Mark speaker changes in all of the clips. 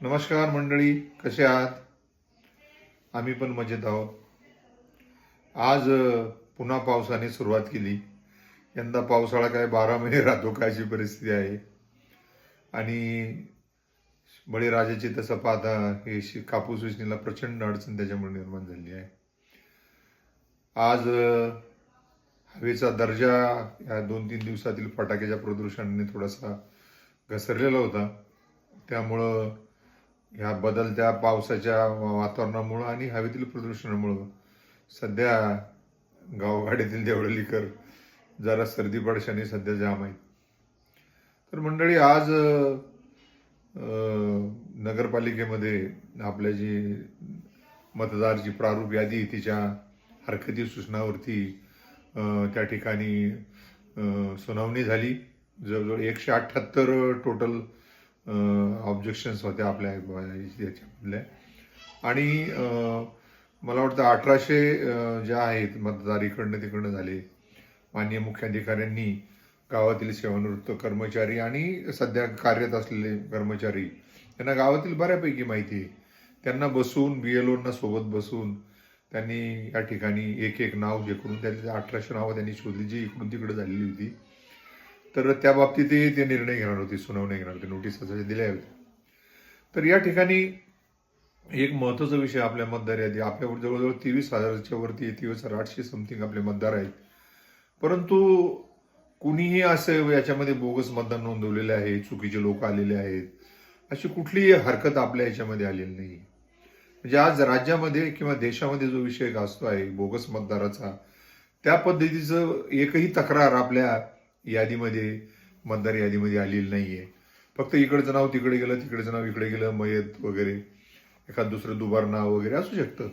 Speaker 1: नमस्कार मंडळी कसे आहात? आम्ही पण मजेत आहोत. आज पुन्हा पावसाने सुरुवात केली. यंदा पावसाळा काय बारा महिने राहतो काय अशी परिस्थिती आहे. आणि बळीराजाची तसं पाहता हे शि- कापूस वेचणीला प्रचंड अडचण त्याच्यामुळे निर्माण झाली आहे. आज हवेचा दर्जा या दोन तीन दिवसातील फटाक्याच्या प्रदूषणाने थोडासा घसरलेला होता. त्यामुळं ह्या बदलत्या पावसाच्या वातावरणामुळं आणि हवेतील प्रदूषणामुळं. सध्या गावगाडीतील देवळलीकर जरा सर्दी पडशाने सध्या जाम आहेत. तर मंडळी आज नगरपालिकेमध्ये आपल्या जी मतदारची प्रारूप यादी तिच्या हरकती सूचनावरती त्या ठिकाणी सुनावणी झाली. जवळजवळ एकशे अठ्ठ्याहत्तर टोटल ऑब्जेक्शन्स होत्या आपल्या याच्यामधल्या आणि मला वाटतं अठराशे ज्या आहेत मतदार इकडनं तिकडनं झाले माननीय मुख्याधिकाऱ्यांनी गावातील सेवानिवृत्त कर्मचारी आणि सध्या कार्यरत असलेले कर्मचारी त्यांना गावातील बऱ्यापैकी माहिती आहे. त्यांना बसून बी एल ओना सोबत बसून त्यांनी या ठिकाणी एक एक नाव जे करून त्यातली अठराशे नावं त्यांनी शोधली जी इकडून तिकडे झालेली होती. तर त्या बाबतीतही ते निर्णय घेणार होते सुनावणी घेणार होते नोटीस दिल्या होत्या. तर या ठिकाणी एक महत्त्वाचा विषय आपल्या मतदार यादी आपल्यावर जवळजवळ तेवीस हजाराच्या वरती तेवीस हजार आठशे समथिंग आपले मतदार आहेत. परंतु कुणीही असं याच्यामध्ये बोगस मतदान नोंदवलेले आहे चुकीचे लोक आलेले आहेत अशी कुठलीही हरकत आपल्या याच्यामध्ये आलेली नाही म्हणजे आज राज्यामध्ये किंवा देशामध्ये जो विषय गाजतो आहे बोगस मतदाराचा त्या पद्धतीचं एकही तक्रार आपल्या यादीमध्ये मतदार यादीमध्ये आलेली आहे फक्त इकडचं नाव तिकडे गेलं तिकडचं नाव इकडे गेलं मयत वगैरे एखाद दुसरं दुबार नाव वगैरे असू शकतं.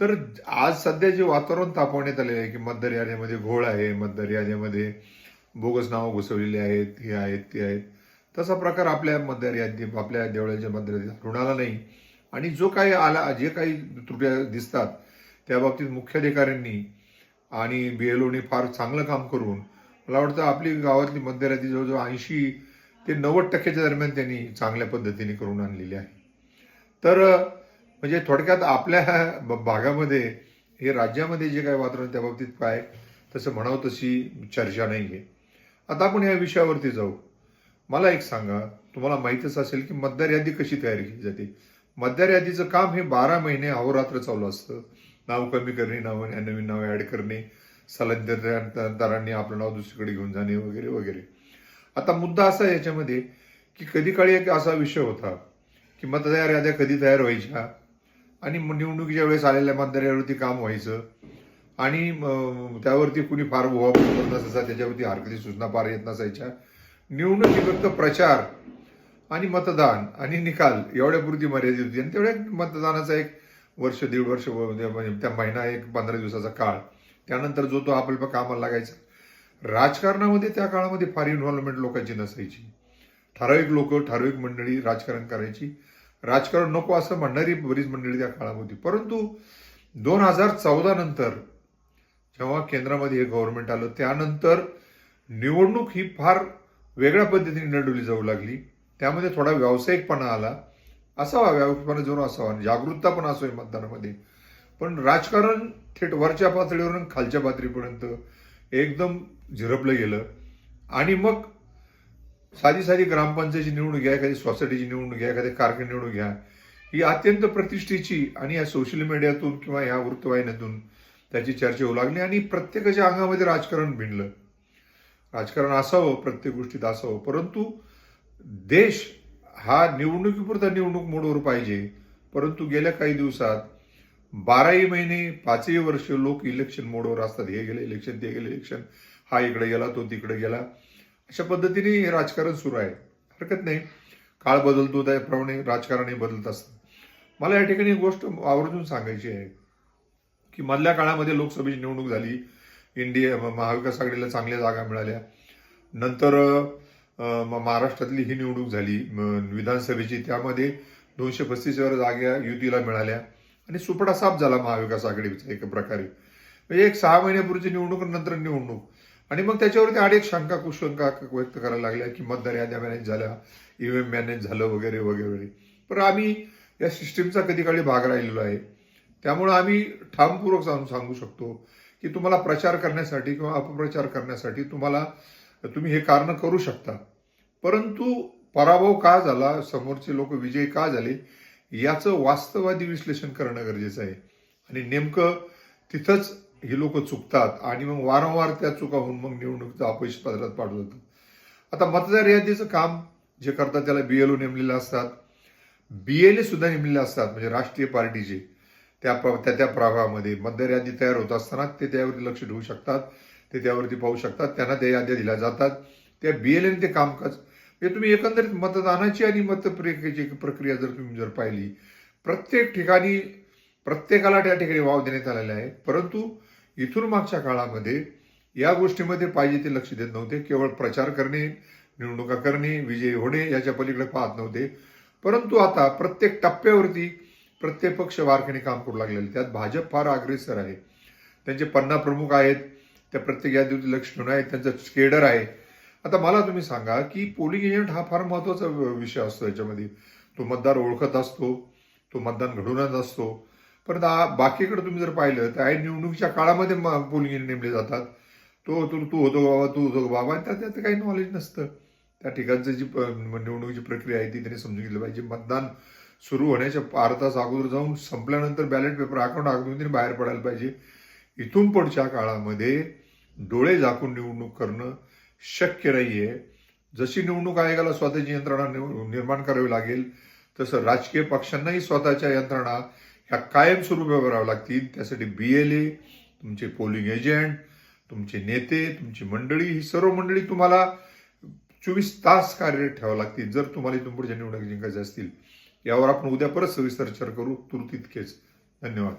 Speaker 1: तर आज सध्या जे वातावरण तापवण्यात आलेलं आहे की मतदार यादीमध्ये घोळ आहे मतदार यादीमध्ये बोगस नावं घुसवलेली आहेत हे आहेत ते आहेत. तसा प्रकार आपल्या मतदार यादी आपल्या देवळाच्या मतदार यादीत नाही. आणि जो काही आला जे काही त्रुट्या दिसतात त्या बाबतीत मुख्याधिकाऱ्यांनी आणि बी एल ओनी फार चांगलं काम करून मला वाटतं आपली गावातली मतदार जवळजवळ ऐंशी ते नव्वद टक्क्याच्या दरम्यान त्यांनी चांगल्या पद्धतीने करून आणलेली आहे. तर म्हणजे थोडक्यात आपल्या भागामध्ये हे राज्यामध्ये जे काही वातावरण त्या बाबतीत काय तसं म्हणावं तशी चर्चा नाही आहे आता आपण या विषयावरती जाऊ. मला एक सांगा तुम्हाला माहीतच असेल की मतदार यादी कशी तयार केली जाते? मतदार यादीचं काम हे बारा महिने अहोरात्र चालू असतं. नाव कमी करणे नाव नवीन नाव ऍड करणे स्थलांतरांनी आपलं नाव दुसरीकडे घेऊन जाणे वगैरे वगैरे. आता मुद्दा असा याच्यामध्ये की कधी काळी एक असा विषय होता की मतदार याद्या कधी तयार व्हायच्या आणि मग निवडणुकीच्या वेळेस आलेल्या मतदार काम व्हायचं आणि त्यावरती कुणी फार उभा करत नसायचा त्याच्यावरती हरकती सूचना फार येत नसायच्या. निवडणूक फक्त प्रचार आणि मतदान आणि निकाल एवढ्यापुरती मर्यादित होती. आणि तेवढ्या मतदानाचा एक वर्ष दीड वर्ष म्हणजे, म्हणजे त्या महिना एक पंधरा दिवसाचा काळ. त्यानंतर जो तो आपल्याला कामाला लागायचा. राजकारणामध्ये त्या काळामध्ये फार इन्व्हॉल्वमेंट लोकांची नसायची. ठराविक लोक ठराविक मंडळी राजकारण करायची. राजकारण नको असं म्हणणारी बरीच मंडळी त्या काळामध्ये. परंतु दोन हजार चौदा नंतर जेव्हा केंद्रामध्ये हे गव्हर्नमेंट आलं त्यानंतर निवडणूक ही फार वेगळ्या पद्धतीने लढवली जाऊ लागली. त्यामध्ये थोडा व्यावसायिकपणा आला. असावा व्यावसायिकपणा जरूर असावा. जागरूकता पण असो मतदानामध्ये. पण राजकारण थेट वरच्या पातळीवरून खालच्या पातळीपर्यंत एकदम झिरपलं गेलं. आणि मग साधी साधी ग्रामपंचायतीची निवडणूक घ्या एखादी सोसायटीची निवडणूक घ्या एखादी कारखाना निवडणूक घ्या ही अत्यंत प्रतिष्ठेची आणि या सोशल मीडियातून किंवा ह्या वृत्तवाहिन्यातून त्याची चर्चा होऊ लागली आणि प्रत्येकाच्या अंगामध्ये राजकारण भिनलं. राजकारण असावं प्रत्येक गोष्टीत असावं परंतु देश हा निवडणुकीपुरता निवडणूक मोडवर पाहिजे. परंतु गेल्या काही दिवसात बाराही महिने पाचही वर्ष लोक इलेक्शन मोडवर असतात. हे गेले इलेक्शन ते गेले इलेक्शन हा इकडे गेला तो तिकडे गेला. अशा पद्धतीने हे राजकारण सुरू आहे. हरकत नाही. काळ बदलतो त्याप्रमाणे राजकारणही बदलत असतं मला या ठिकाणी एक गोष्ट आवर्जून सांगायची आहे की मधल्या काळामध्ये लोकसभेची निवडणूक झाली. इंडिया महाविकास आघाडीला चांगल्या जागा मिळाल्या. नंतर महाराष्ट्रातली ही निवडणूक झाली. विधानसभेची त्यामध्ये दोनशे पस्तीसवर जागा युतीला मिळाल्या. आणि सुपडा साफ झाला महाविकास आघाडीचा एक प्रकारे. म्हणजे एक सहा महिन्यापूर्वीची निवडणूक नंतर निवडणूक. आणि मग त्याच्यावरती अनेक शंका कुशंका व्यक्त करायला लागल्या की मतदार याद्या मॅनेज झाल्या ईव्हीएम मॅनेज झालं वगैरे वगैरे. पण आम्ही या सिस्टीमचा कधी काळी भाग राहिलेलो आहे. त्यामुळे आम्ही ठामपूर्वक जाऊन सांगू शकतो की तुम्हाला प्रचार करण्यासाठी किंवा अपप्रचार करण्यासाठी तुम्हाला तुम्ही हे कारण करू शकता. परंतु पराभव का झाला? समोरचे लोक विजयी का झाले? याचं वास्तववादी विश्लेषण करणं गरजेचं आहे. आणि नेमकं तिथंच ही लोक चुकतात आणि मग वारंवार त्या चुका होऊन मग निवडणुकीचं अपयश पदरात पाडू जातं. आता मतदार यादीचं काम जे करतात त्याला बीएलओ नेमलेले असतात. बीएलए सुद्धा नेमलेले असतात म्हणजे राष्ट्रीय पार्टीचे त्या त्या त्या प्रभागामध्ये मतदार यादी तयार होत असताना ते त्यावरती लक्ष ठेवू शकतात ते त्यावरती पाहू शकतात त्यांना त्या याद्या दिल्या जातात. त्या बीएलएने ते कामकाज म्हणजे तुम्ही एकंदरीत मतदानाची आणि मतप्रक्रियेची प्रक्रिया जर तुम्ही जर पाहिली प्रत्येक ठिकाणी प्रत्येकाला त्या ठिकाणी वाव देण्यात आलेला आहे. परंतु इथून मागच्या काळामध्ये या गोष्टीमध्ये पाहिजे ते लक्ष देत नव्हते. केवळ प्रचार करणे निवडणुका करणे विजयी होणे याच्या पलीकडे पाहत नव्हते. परंतु आता प्रत्येक टप्प्यावरती प्रत्येक पक्ष वारखेने काम करू लागलेले त्यात भाजप फार अग्रेसर आहे. त्यांचे पन्ना प्रमुख आहेत. त्या प्रत्येक यादीवरती लक्ष ठेवून आहे त्यांचं स्केडर आहे. आता मला तुम्ही सांगा की पोलिंग एजंट हा फार महत्त्वाचा विषय असतो याच्यामध्ये. तो मतदार ओळखत असतो तो मतदान घडवूनच असतो. परंतु बाकीकडे तुम्ही जर पाहिलं तर आई निवडणुकीच्या काळामध्ये पोलिंग एजंट नेमले जातात. तो तू तू होतो बाबा तू होतो बाबा आणि त्यात काही नॉलेज नसतं. त्या ठिकाणचं जी निवडणुकीची प्रक्रिया आहे ती त्यांनी समजून घेतली पाहिजे. मतदान सुरू होण्याच्या पार तास अगोदर जाऊन संपल्यानंतर बॅलेट पेपर अकाउंट अगोदर त्यांनी बाहेर पडायला पाहिजे. इथून पुढच्या काळामध्ये डोळे झाकून निवडणूक करणं शक्य नाहीये. जशी निवडणूक आयोगाला स्वतःची यंत्रणा निर्माण करावी लागेल तसं राजकीय पक्षांनाही स्वतःच्या यंत्रणा ह्या कायमस्वरूपी भराव्या लागतील. त्यासाठी बी एल ए तुमचे पोलिंग एजंट तुमचे नेते तुमची मंडळी ही सर्व मंडळी तुम्हाला चोवीस तास कार्यरत ठेवावं लागतील. जर तुम्हाला इथून पुढच्या निवडणूक जिंकायच्या असतील यावर आपण उद्या परत सविस्तर चर्चा करू. तुर्तितकेच धन्यवाद.